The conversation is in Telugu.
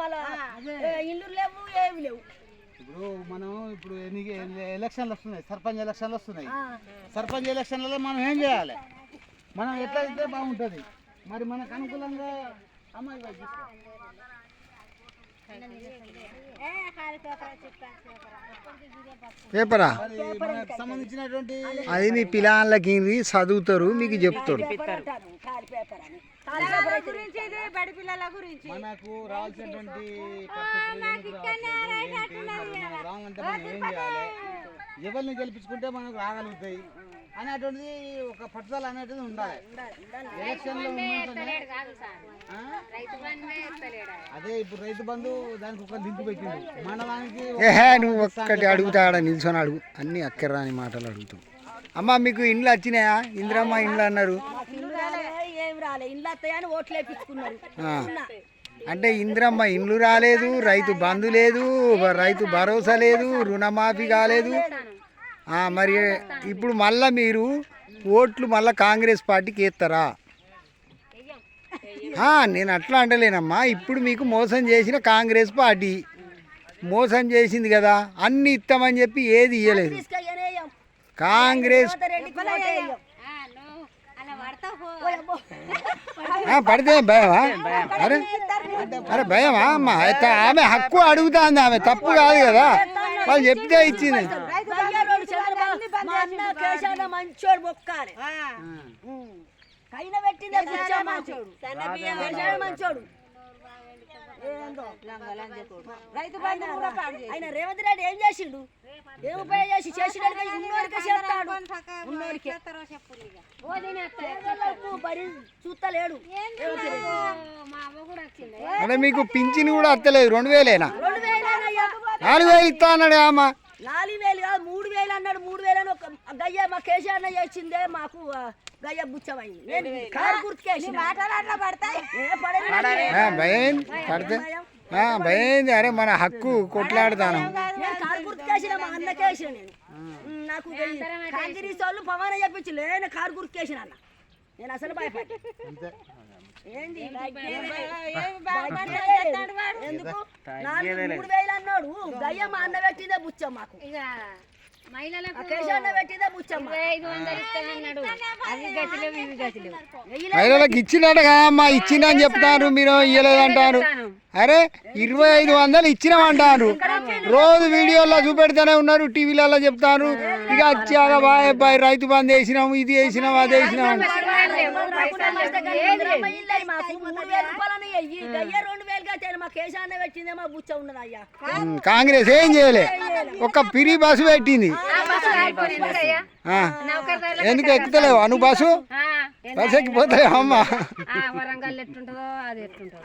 మళ్ళా ఏ, ఇల్లు లేవు ఏమి లేవు. ఇప్పుడు మనం ఇప్పుడు ఎన్ని ఎలక్షన్లు వస్తున్నాయి? సర్పంచ్ ఎలక్షన్లు వస్తున్నాయి. సర్పంచ్ ఎలక్షన్లలో మనం ఏం చేయాలి? మనం ఎట్లా అయితే బాగుంటుంది? మరి మనకు అనుకూలంగా అమ్మాయి. పేపరా? సంబంధించినటువంటి అది. మీ పిల్లలకి చదువుతారు మీకు చెప్తారు. గురించి బడి పిల్లల గురించి. మనకు రావాల్సినటువంటి ఎవరిని గెలిపించుకుంటే మనకు రాగలుగుతాయి అనేటువంటిది ఒక పట్టుదల అనేటిది ఉండాలి. ఎలక్షన్లో ఉన్నంతనే ఆ? అదే ఇప్పుడు రైతు బంధు దానికి ఒక లింక్ పెట్టింది. మండలానికి నువ్వు ఒక్కటి అడుగుతాడా నిల్చొని అడుగు. అన్ని అక్కర్రాని మాటలు అడుగుతావు. అమ్మ మీకు ఇండ్లు వచ్చినాయా? ఇందిరమ్మ ఇండ్లు అన్నారు. ఇల్లు రాలే. ఇల్లు వస్తాయని ఓట్లు వేపించుకున్నారు. అంటే ఇందిరమ్మ ఇండ్లు రాలేదు రైతు బంధు లేదు రైతు భరోసా లేదు రుణమాఫీ కాలేదు. ఆ, మరి ఇప్పుడు మళ్ళా మీరు ఓట్లు మళ్ళా కాంగ్రెస్ పార్టీకి వేస్తారా ఆ, నేను అట్లా అంటలేనమ్మా. ఇప్పుడు మీకు మోసం చేసిన కాంగ్రెస్ పార్టీ. మోసం చేసింది కదా అన్ని ఇస్తామని చెప్పి ఏది ఇయ్యలేదు. కాంగ్రెస్ పడితే భయమా? అరే అరే భయమా అమ్మ? అయితే ఆమె హక్కు అడుగుతాంది ఆమె తప్పు కాదు కదా. వాళ్ళు చెప్తే ఇచ్చింది. మంచోడు. మొక్కాలి ఉమ్. కైన పెట్టిందే కూర్చో మంచోడు. కేశాన మంచోడు. ఏందో. రైతు బంధు కూడా పాడు చేసి ఆయన రేవంత్ రెడ్డి ఏం చేసిండు? ఏం ఉపయోగం చేసి చేసినట్టుగా ఉన్నోరికే చేస్తాడు ఉన్నోరికే పేదలకు బరి చూస్తలేడు. అంటే మీకు పింఛన్ కూడా వస్తలేదు రెండు వేలేనా? నాలుగు వేలు ఇస్తా అన్నాడు అమ్మ. నాలుగు వేలు కాదు మూడు వేలు అన్నాడు. మూడు వేలు అని ఒక గయ్య మా కేసీఆర్ చేసిందే మాకు గయ్య బుచ్చమయ్యి నేను కారు గుర్తుకేసి మాటలు అట్లా పడతాయి? ఏ పడేది ఆ, భయం పడితే ఆ, భయం అరే మన హక్కు కొట్లాడుతాను నాకు కాంగ్రెస్ వాళ్ళు పవన్ చెప్పించి. నేను కారు గుర్తుకేసిన అన్న. నేను అసలు భయపడ్డా. ఏంది? ఎందుకు? మూడు వేలు అన్నాడు. గయ్య మా అన్న పెట్టిందే బుచ్చం మాకు. మహిళలకు ఆ కేసీఆర్ పెట్టిందే బుచ్చం మాకు. ఐదు వందలు ఇస్తానన్నాడు అది గతిలేవు ఇవి గతిలేవు వెయ్యిలే మహిళలకు ఇచ్చినట్టు కదమ్మా ఇచ్చిందని చెప్తారు మీరు ఇయ్యలేదంటారు. అరే ఇరవై ఐదు వందలు ఇచ్చినామంటారు. రోజు వీడియోలో చూపెడుతూనే ఉన్నారు టీవీలలో చెప్తారు. ఇక వచ్చాక బాయ్ బాయ్ రైతు బంద్ వేసినాము ఇది వేసినాం అది వేసినాం అని. మూడు వేల రూపాయలని వెయ్యి గయ్య రెండు వేలు కట్టాను మా కేశాన్న పెట్టిందే మా బుచ్చ ఉన్నది అయ్యా ఉమ్, కాంగ్రెస్ ఏం చేయలే. ఒక పిరి బస్సు పెట్టింది. ఆ. ఎందుకు ఎక్కుతలేవు? అను బస్సు? బస్సు ఎక్కిపోతాయి అమ్మ. వరంగల్ ఎట్టుంటుందో అది ఎట్టుంటుందో.